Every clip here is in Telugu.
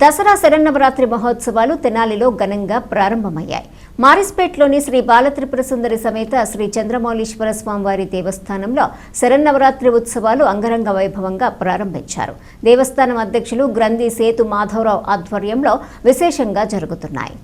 దసరా శరన్నవరాత్రి మహోత్సవాలు తెనాలిలో ఘనంగా ప్రారంభమయ్యాయి. మారిస్పేట్లోని శ్రీ బాలత్రిపుర సుందరి సమేత శ్రీ చంద్రమౌళీశ్వర స్వామివారి దేవస్థానంలో శరన్నవరాత్రి ఉత్సవాలు అంగరంగ వైభవంగా ప్రారంభించారు. దేవస్థానం అధ్యక్షులు గ్రంథి సేతు మాధవరావు ఆధ్వర్యంలో విశేషంగా జరుగుతున్నాయి.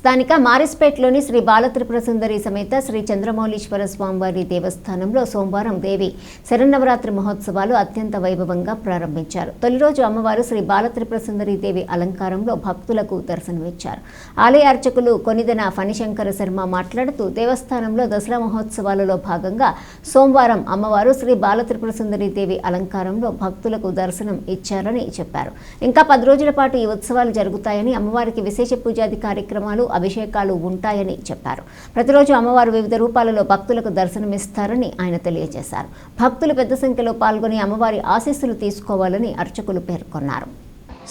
స్థానిక మారిస్పేట్లోని శ్రీ బాలత్రిపుర సుందరి సమేత శ్రీ చంద్రమౌళీశ్వర స్వామివారి దేవస్థానంలో సోమవారం దేవి శరన్నవరాత్రి మహోత్సవాలు అత్యంత వైభవంగా ప్రారంభించారు. తొలి రోజు అమ్మవారు శ్రీ బాలత్రిపుర సుందరి దేవి అలంకారంలో భక్తులకు దర్శనమిచ్చారు. ఆలయ అర్చకులు కొనిదన ఫణిశంకర శర్మ మాట్లాడుతూ దేవస్థానంలో దసరా మహోత్సవాలలో భాగంగా సోమవారం అమ్మవారు శ్రీ బాలత్రిపుర సుందరి దేవి అలంకారంలో భక్తులకు దర్శనం ఇచ్చారని చెప్పారు. ఇంకా పది రోజుల పాటు ఈ ఉత్సవాలు జరుగుతాయని అమ్మవారికి విశేష పూజాది కార్యక్రమాలు అభిషేకాలు ఉంటాయని చెప్పారు. ప్రతిరోజు అమ్మవారు వివిధ రూపాలలో భక్తులకు దర్శనమిస్తారని ఆయన తెలియజేశారు. భక్తులు పెద్ద సంఖ్యలో పాల్గొని అమ్మవారి ఆశీస్సులు తీసుకోవాలని అర్చకులు పేర్కొన్నారు.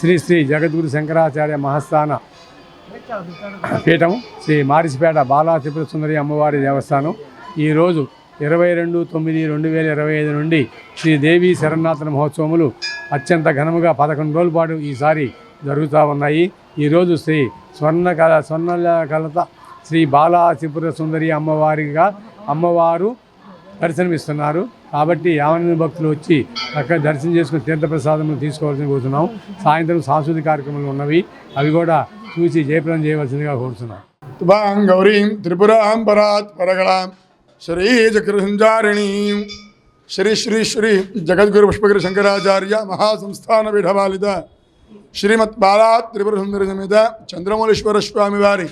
శ్రీ శ్రీ జగద్గురు శంకరాచార్య మహాస్థాన పీఠం శ్రీ మారిసిపేట బాలా త్రిపుర సుందరి అమ్మవారి దేవస్థానం. ఈరోజు ఇరవై రెండు తొమ్మిది రెండు వేల ఇరవై ఐదు నుండి శ్రీదేవి శరణాథన మహోత్సవములు అత్యంత ఘనముగా పదకొండు రోజుల పాటు ఈసారి జరుగుతూ ఉన్నాయి. ఈరోజు శ్రీ స్వర్ణ కళ స్వర్ణ కలత శ్రీ బాలా త్రిపుర సుందరి అమ్మవారిగా అమ్మవారు దర్శనమిస్తున్నారు. కాబట్టి యావన భక్తులు వచ్చి అక్కడ దర్శనం చేసుకుని తీర్థప్రసాదం తీసుకోవాల్సింది కోరుతున్నాం. సాయంత్రం సాంస్కృతిక కార్యక్రమాలు ఉన్నవి. అవి కూడా చూసి జయప్రదం చేయవలసిందిగా కోరుతున్నాం. తుభాం గౌరీం త్రిపురాం పరాత్ పరగళాం. శ్రీ శ్రీ శ్రీ శ్రీ జగద్గురు పుష్పగిరి శంకరాచార్య మహాసంస్థాన విఢవాలిద శ్రీమత్ బాలా త్రిపుర సుందరి మీద చంద్రమౌళీశ్వర స్వామి వారి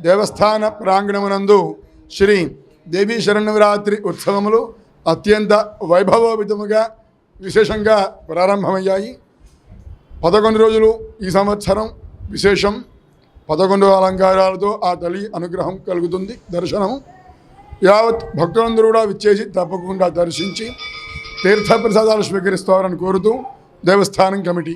దేవస్థాన ప్రాంగణమునందు శ్రీ దేవీ శరణవరాత్రి ఉత్సవములు అత్యంత వైభవోపితముగా విశేషంగా ప్రారంభమయ్యాయి. పదకొండు రోజులు ఈ సంవత్సరం విశేషం. పదకొండు అలంకారాలతో ఆ తల్లి అనుగ్రహం కలుగుతుంది దర్శనము. యావత్ భక్తులందరూ కూడా విచ్చేసి తప్పకుండా దర్శించి తీర్థప్రసాదాలు స్వీకరిస్తారని కోరుతూ దేవస్థానం కమిటీ